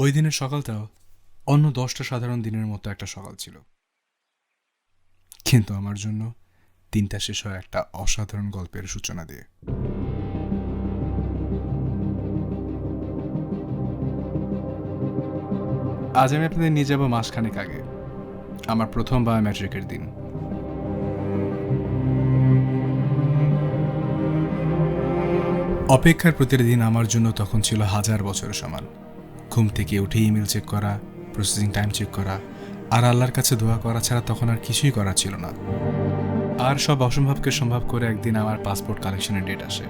ওই দিনের সকালটাও অন্য দশটা সাধারণ দিনের মতো একটা সকাল ছিল। কিন্তু আমার জন্য দিনটা শেষ হয় একটা অসাধারণ গল্পের সূচনা দিয়ে। আজ আমি আপনাদের নিয়ে যাব মাসখানেক আগে, আমার প্রথম বায়োমেট্রিকের দিন। অপেক্ষার প্রতিটি দিন আমার জন্য তখন ছিল হাজার বছরের সমান। ঘুম থেকে উঠে ইমেল চেক করা প্রসেসিং টাইম চেক করা আর আল্লাহর কাছে দোয়া করা ছাড়া তখন আর কিছুই করার ছিল না। আর সব অসম্ভবকে সম্ভব করে একদিন আমার পাসপোর্ট কালেকশনের ডেট আসে।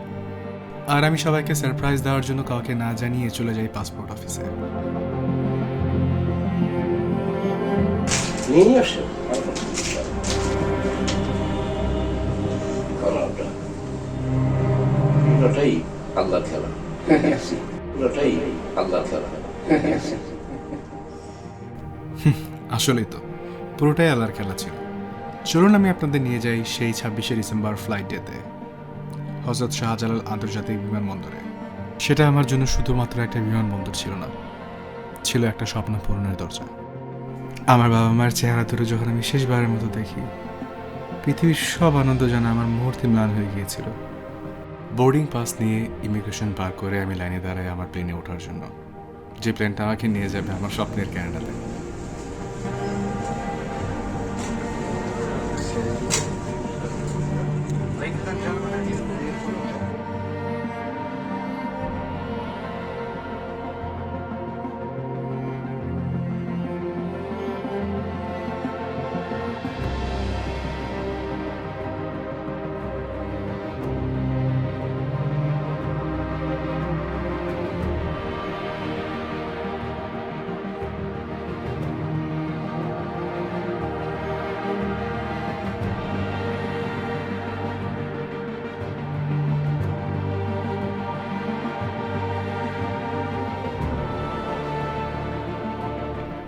আর আমি সবাইকে সারপ্রাইজ দেওয়ার জন্য কাউকে না জানিয়ে চলে যাই পাসপোর্ট অফিসে পুরোটাই আল্লাহ খেলা। পুরোটাই আল্লাহ খেলা। আসলেই তো, পুরোটাই আল্লাহর খেলা ছিল। চলুন আমি আপনাদের নিয়ে যাই সেই ছাব্বিশে ডিসেম্বর ফ্লাইট ডেতে হজরত শাহজালাল আন্তর্জাতিক বিমানবন্দরে। সেটা আমার জন্য শুধুমাত্র একটা বিমানবন্দর ছিল না, ছিল একটা স্বপ্ন পূরণের দরজা। আমার বাবা মার চেহারা ধরে যখন আমি শেষবারের মতো দেখি, পৃথিবীর সব আনন্দ যেন আমার মুহূর্তে ম্লান হয়ে গিয়েছিল। বোর্ডিং পাস নিয়ে ইমিগ্রেশন পার করে আমি লাইনে দাঁড়াই আমার প্লেনে ওঠার জন্য। যে প্লেনটা আমাকে নিয়ে যাবে আমার স্বপ্নের ক্যানাডাতে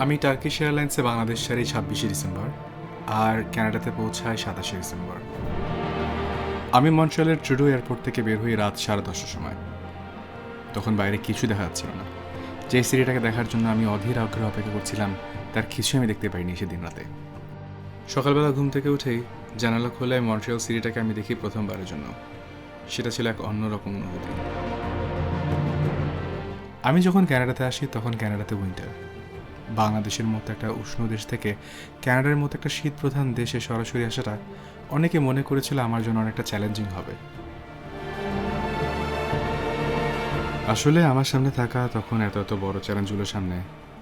আমি টার্কিশ এয়ারলাইন্সে বাংলাদেশ সারি ছাব্বিশে ডিসেম্বর আর কানাডাতে পৌঁছায় সাতাশে ডিসেম্বর। আমি মন্ট্রিয়ালের ট্রুডো এয়ারপোর্ট থেকে বের হই রাত সাড়ে দশটার সময়। তখন বাইরে কিছু দেখা যাচ্ছিল না। যে সিরিটাকে দেখার জন্য আমি অধীর আগ্রহ অপেক্ষা করছিলাম, তার কিছুই আমি দেখতে পাইনি সেদিন রাতে। সকালবেলা ঘুম থেকে উঠেই জানালা খোলে মন্ট্রিয়াল সিরিটাকে আমি দেখি প্রথমবারের জন্য। সেটা ছিল এক অন্যরকম অনুভূতি। আমি যখন কানাডাতে আসি, তখন কানাডাতে উইন্টার বাংলাদেশের মতো একটা উষ্ণ দেশ থেকে কানাডার মতো একটা শীত প্রধান দেশে সরাসরি আসাটা অনেকে মনে করেছিল আমার জন্য অনেকটা চ্যালেঞ্জিং হবে। আসলে আমার সামনে থাকা তখন এত এত বড় চ্যালেঞ্জগুলোর সামনে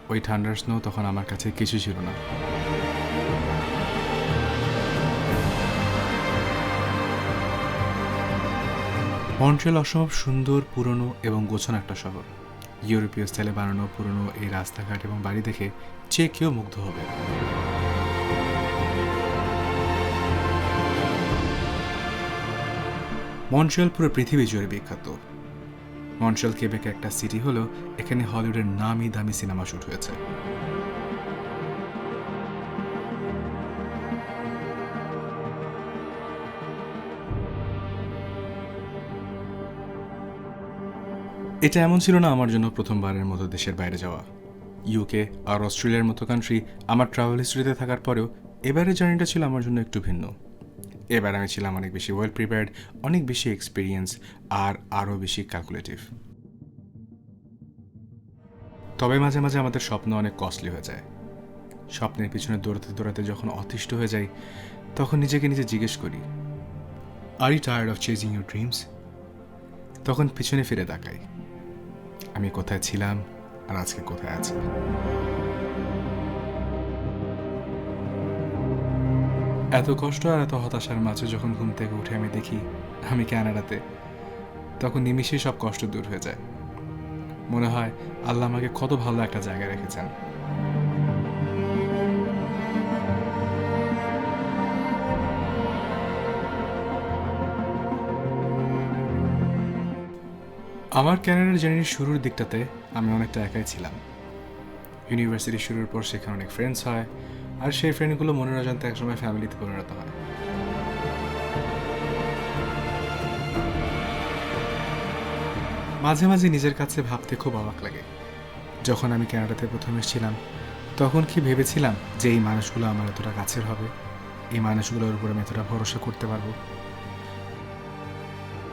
ওই ঠান্ডার স্নো তখন আমার কাছে কিছু ছিল না। মন্ট্রিয়াল অসম্ভব সুন্দর, পুরনো এবং গোছানো একটা শহর। ইউরোপীয় স্টাইলে বানানো পুরনো এই রাস্তাঘাট এবং বাড়ি দেখে যে কেউ মুগ্ধ হবে। মন্ট্রিয়াল পুরো পৃথিবী জুড়ে বিখ্যাত। মন্ট্রিয়াল কেবেকে একটা সিটি হলো এখানে হলিউডের নামি দামি সিনেমা শুট হয়েছে। এটা এমন ছিল না আমার জন্য প্রথমবারের মতো দেশের বাইরে যাওয়া। ইউকে আর অস্ট্রেলিয়ার মতো কান্ট্রি আমার ট্রাভেল হিস্ট্রিতে থাকার পরেও এবারের জার্নিটা ছিল আমার জন্য একটু ভিন্ন। এবার আমি ছিলাম অনেক বেশি ওয়েল প্রিপেয়ার্ড অনেক বেশি এক্সপিরিয়েন্স আর আরও বেশি ক্যালকুলেটিভ তবে মাঝে মাঝে আমাদের স্বপ্ন অনেক কস্টলি হয়ে যায়। স্বপ্নের পিছনে দৌড়াতে দৌড়াতে যখন অতিষ্ঠ হয়ে যাই, তখন নিজেকে নিজে জিজ্ঞেস করি are you tired of chasing your dreams তখন পিছনে ফিরে তাকাই। আমি কোথায় ছিলাম আর আজকে কোথায় আছি। এত কষ্ট আর এত হতাশার মাঝে যখন ঘুম থেকে উঠে আমি দেখি আমি ক্যানাডাতে, তখন নিমিষেই সব কষ্ট দূর হয়ে যায়। মনে হয় আল্লাহ আমাকে কত ভালো একটা জায়গায় রেখেছেন। আমার ক্যানাডার জার্নির শুরুর দিকটাতে আমি অনেকটা একাই ছিলাম। ইউনিভার্সিটি শুরুর পর সেখানে অনেক ফ্রেন্ডস হয়, আর সেই ফ্রেন্ডগুলো মনে জানতে একসময় ফ্যামিলিতে পরিণত হয়। মাঝে মাঝে নিজের কাছে ভাবতে খুব অবাক লাগে। যখন আমি কানাডাতে প্রথম এসেছিলাম, তখন কি ভেবেছিলাম যে এই মানুষগুলো আমার এতটা কাছের হবে? এই মানুষগুলোর উপর আমি এতটা ভরসা করতে পারব?